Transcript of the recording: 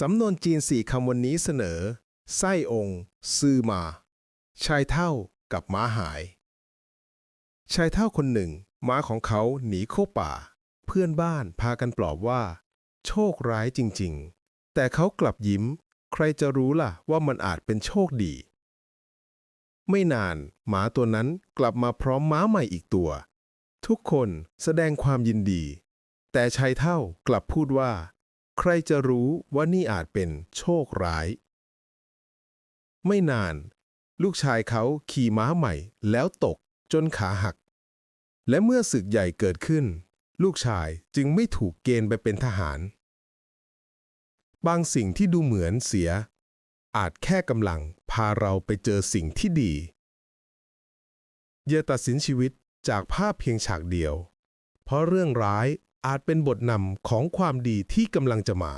สำนวนจีนสี่คำวันนี้เสนอ ไส้องค์ซื่อมา ชายเท่ากับม้าหาย ชายเท่าคนหนึ่ง ม้าของเขาหนีเข้าป่า เพื่อนบ้านพากันปลอบว่า โชคร้ายจริง ๆ แต่เขากลับยิ้ม ใครจะรู้ล่ะว่ามันอาจเป็นโชคดี ไม่นาน หมาตัวนั้นกลับมาพร้อมม้าใหม่อีกตัว ทุกคนแสดงความยินดี แต่ชายเท่ากลับพูดว่า ใครจะรู้ว่านี่อาจเป็นโชคร้าย ไม่นาน ลูกชายเขาขี่ม้าใหม่แล้วตกจนขาหัก และเมื่อศึกใหญ่เกิดขึ้น ลูกชายจึงไม่ถูกเกณฑ์ไปเป็นทหาร บางสิ่งที่ดูเหมือนเสีย อาจแค่กำลังพาเราไปเจอสิ่งที่ดี อย่าตัดสินชีวิตจากภาพเพียงฉากเดียว เพราะเรื่องร้าย อาจเป็นบทนำของความดีที่กำลังจะมา